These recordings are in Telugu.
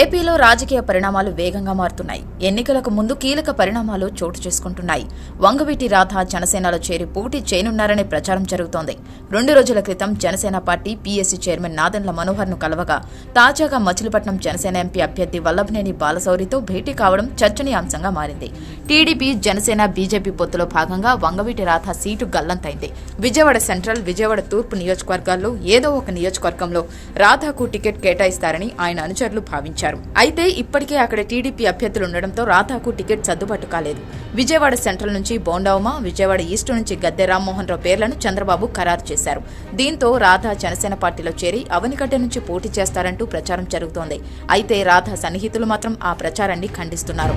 ఏపీలో రాజకీయ పరిణామాలు వేగంగా మారుతున్నాయి. ఎన్నికలకు ముందు కీలక పరిణామాలు చోటు చేసుకుంటున్నాయి. వంగవీటి రాధ జనసేనలో చేరి పోటీ చేయనున్నారనే ప్రచారం జరుగుతోంది. రెండు రోజుల క్రితం Janasena party PSC chairman Nadendla మనోహర్ను కలవగా తాజాగా మచిలీపట్నం జనసేన ఎంపీ అభ్యర్థి వల్లభనేని బాలశౌరితో భేటీ కావడం చర్చనీయాంశంగా మారింది. టీడీపీ జనసేన బీజేపీ పొత్తులో భాగంగా వంగవీటి రాధ సీటు గల్లంతైంది. విజయవాడ సెంట్రల్ విజయవాడ తూర్పు నియోజకవర్గాల్లో ఏదో ఒక నియోజకవర్గంలో రాధాకు టికెట్ కేటాయిస్తారని ఆయన అనుచరులు భావించారు. అయితే ఇప్పటికే అక్కడ టీడీపీ అభ్యర్థులు ఉండడంతో రాధాకు టికెట్ సర్దుబాటు కాలేదు. విజయవాడ సెంట్రల్ నుంచి బోండావుమ విజయవాడ ఈస్ట్ నుంచి గద్దె రామ్మోహన్ రావు పేర్లను చంద్రబాబు ఖరారు చేశారు. దీంతో రాధా జనసేన పార్టీలో చేరి అవనిగడ్డ నుంచి పోటీ చేస్తారంటూ ప్రచారం జరుగుతోంది. అయితే రాధా సన్నిహితులు మాత్రం ఆ ప్రచారాన్ని ఖండిస్తున్నారు.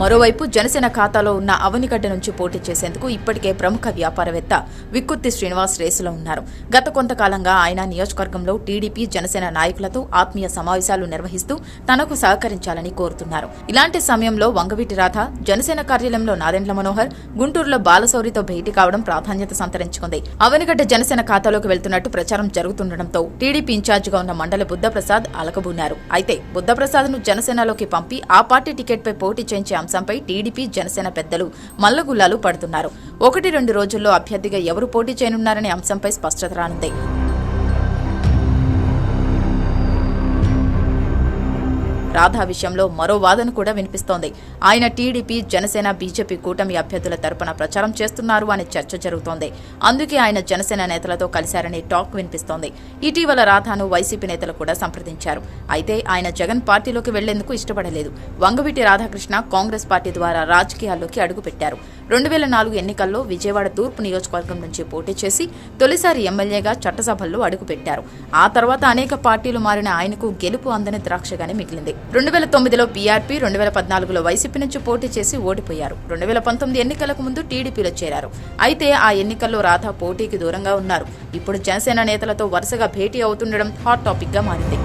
మరోవైపు జనసేన ఖాతాలో ఉన్న అవనిగడ్డ నుంచి పోటీ చేసేందుకు ఇప్పటికే ప్రముఖ వ్యాపారవేత్త విక్కుత్తి శ్రీనివాస్ రేసులో ఉన్నారు. గత కొంతకాలంగా ఆయన నియోజకవర్గంలో టీడీపీ జనసేన నాయకులతో ఆత్మీయ సమావేశాలు నిర్వహిస్తూ తనకు సహకరించాలని కోరుతున్నారు. ఇలాంటి సమయంలో వంగవీటి రాధ జనసేన కార్యాలయంలో నాదెండ్ల మనోహర్ గుంటూరులో బాలశౌరితో భేటీ కావడం ప్రాధాన్యత సంతరించుకుంది. అవనిగడ్డ జనసేన ఖాతాలోకి వెళ్తున్నట్టు ప్రచారం జరుగుతుండటంతో టీడీపీ ఇన్ఛార్జిగా ఉన్న మండలి బుద్ధప్రసాద్ అలకబూనారు. అయితే బుద్ధప్రసాద్ను జనసేనలోకి పంపి ఆ పార్టీ టికెట్పై పోటీ చేయించే అంశంపై టీడీపీ జనసేన పెద్దలు మల్లగుల్లాలు పడుతున్నారు. ఒకటి రెండు రోజుల్లో అభ్యర్థిగా ఎవరు పోటీ చేయనున్నారనే అంశంపై స్పష్టత రానుంది. రాధా విషయంలో మరో వాదన కూడా వినిపిస్తోంది. ఆయన టీడీపీ జనసేన బీజేపీ కూటమి అభ్యర్థుల తరపున ప్రచారం చేస్తున్నారు అనే చర్చ జరుగుతోంది. అందుకే ఆయన జనసేన నేతలతో కలిశారనే టాక్ వినిపిస్తోంది. ఇటీవల రాధాను వైసీపీ నేతలు కూడా సంప్రదించారు. అయితే ఆయన జగన్ పార్టీలోకి వెళ్ళేందుకు ఇష్టపడలేదు. వంగవీటి రాధాకృష్ణ కాంగ్రెస్ పార్టీ ద్వారా రాజకీయాల్లోకి అడుగుపెట్టారు. రెండు వేల నాలుగు ఎన్నికల్లో విజయవాడ తూర్పు నియోజకవర్గం నుంచి పోటీ చేసి తొలిసారి ఎమ్మెల్యేగా చట్టసభల్లో అడుగుపెట్టారు. ఆ తర్వాత అనేక పార్టీలు మారిన ఆయనకు గెలుపు అందని ద్రాక్షగానే మిగిలింది. రెండు వేల తొమ్మిదిలో పీఆర్పీ రెండు వేల పద్నాలుగులో వైసీపీ నుంచి పోటీ చేసి ఓడిపోయారు. రెండు వేల పంతొమ్మిది ఎన్నికలకు ముందు టీడీపీలో చేరారు. అయితే ఆ ఎన్నికల్లో రాధా పోటీకి దూరంగా ఉన్నారు. ఇప్పుడు జనసేన నేతలతో వరుసగా భేటీ అవుతుండడం హాట్ టాపిక్గా మారింది.